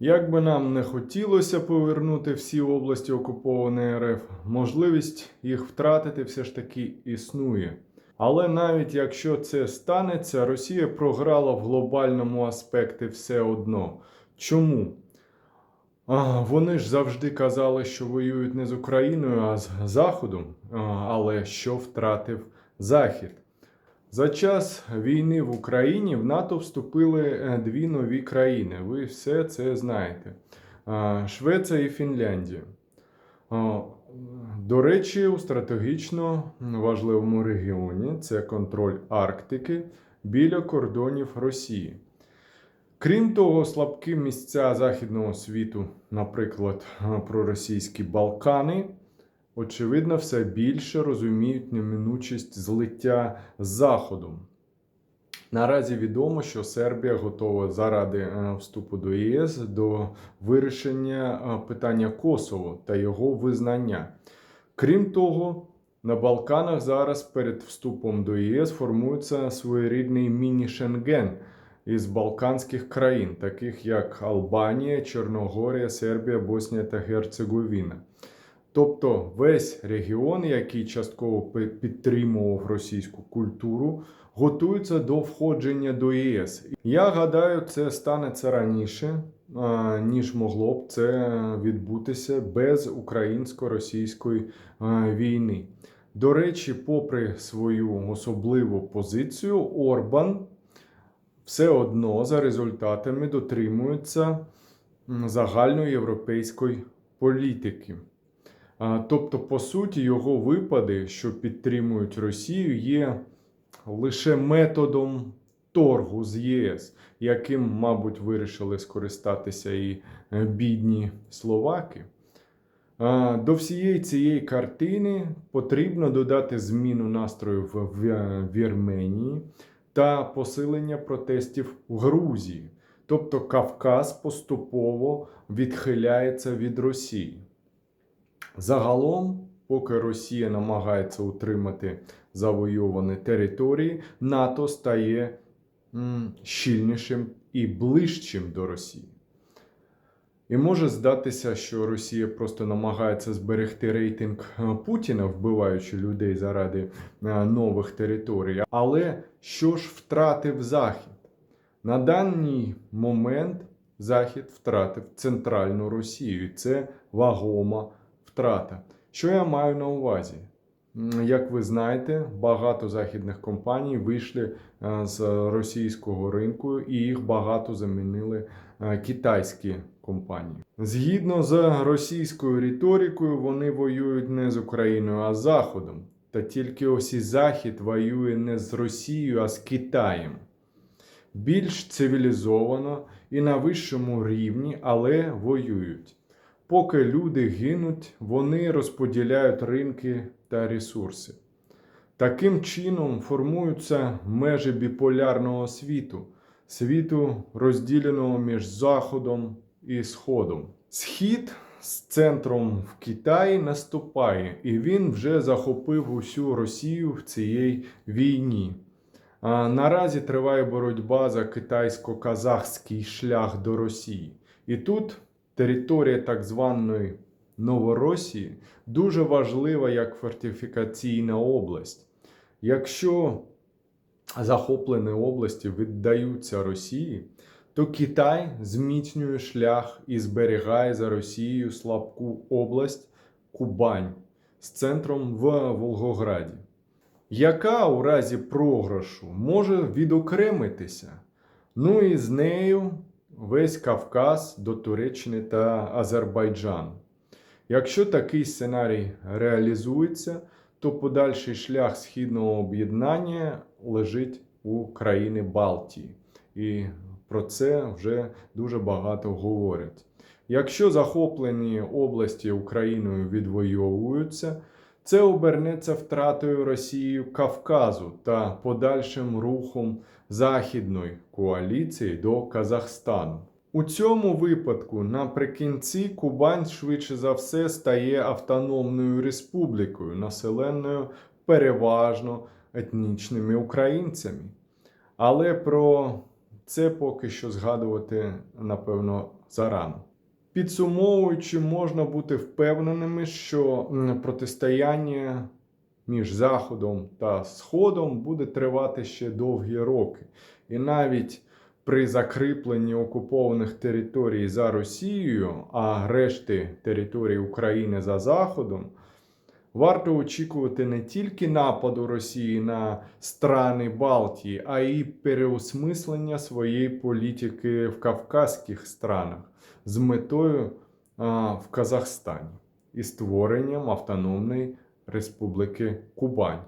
Як би нам не хотілося повернути всі області окупованої РФ, можливість їх втратити все ж таки існує. Але навіть якщо це станеться, Росія програла в глобальному аспекті все одно. Чому? А, вони ж завжди казали, що воюють не з Україною, а з Заходом. А, але що втратив Захід? За час війни в Україні в НАТО вступили е, дві нові країни. Ви все це знаєте: Швеція і Фінляндія. До речі, у стратегічно важливому регіоні це контроль Арктики біля кордонів Росії. Крім того, слабкі місця західного світу, наприклад, проросійські Балкани, очевидно, все більше розуміють неминучість злиття з Заходом. Наразі відомо, що Сербія готова заради е, вступу до ЄС до вирішення е, питання Косово та його визнання. Крім того, на Балканах зараз перед вступом до ЄС формується своєрідний міні-Шенген із балканських країн, таких як Албанія, Чорногорія, Сербія, Боснія та Герцеговіна. Тобто весь регіон, який частково підтримував російську культуру, готується до входження до ЄС. Я гадаю, це станеться раніше, ніж могло б це відбутися без українсько-російської війни. До речі, попри свою особливу позицію, Орбан все одно за результатами дотримується загальноєвропейської політики. Тобто, по суті, його випади, що підтримують Росію, є лише методом торгу з ЄС, яким, мабуть, вирішили скористатися і е, бідні словаки. До всієї цієї картини потрібно додати зміну настрою в В- Вірменії та посилення протестів в Грузії. Тобто Кавказ поступово відхиляється від Росії. Загалом, поки Росія намагається утримати завойовані території, НАТО стає щільнішим і ближчим до Росії. І може здатися, що Росія просто намагається зберегти рейтинг е, Путіна, вбиваючи людей заради е, нових територій. Але що ж втратив Захід? На даний момент Захід втратив центральну Росію. І це вагома втрата. Що я маю на увазі? Як ви знаєте, багато західних компаній вийшли е, з російського ринку, і їх багато замінили е, китайські компанії. Згідно з російською риторикою, вони воюють не з Україною, а з Заходом. Та тільки ось і Захід воює не з Росією, а з Китаєм. Більш цивілізовано і на вищому рівні, але воюють. Поки люди гинуть, вони розподіляють ринки та ресурси. Таким чином формуються межі біполярного світу, світу, розділеного між Заходом і Сходом. Схід з центром в Китаї наступає, і він вже захопив усю Росію в цій війні. А наразі триває боротьба за китайсько-казахський шлях до Росії. І тут територія так званої Новоросії дуже важлива як фортифікаційна область. Якщо захоплені області віддаються Росії, то Китай зміцнює шлях і зберігає за Росією слабку область Кубань з центром в Волгограді, яка у разі програшу може відокремитися. Ну і з нею весь Кавказ до Туреччини та Азербайджану. Якщо такий сценарій реалізується, то подальший шлях східного об'єднання лежить у країни Балтії. І про це вже дуже багато говорять. Якщо захоплені області Україною відвоюються, це обернеться втратою Росією Кавказу та подальшим рухом західної коаліції до Казахстану. У цьому випадку наприкінці Кубань швидше за все стає автономною республікою, населеною переважно етнічними українцями. Але про це поки що згадувати, напевно, зарано. Підсумовуючи, можна бути впевненими, що протистояння між Заходом та Сходом буде тривати ще довгі роки. І навіть при закріпленні окупованих територій за Росією, а решти території України за Заходом, варто очікувати не тільки нападу Росії на страни Балтії, а й переосмислення своєї політики в кавказьких странах з метою а, в Казахстані і створенням Автономної Республіки Кубань.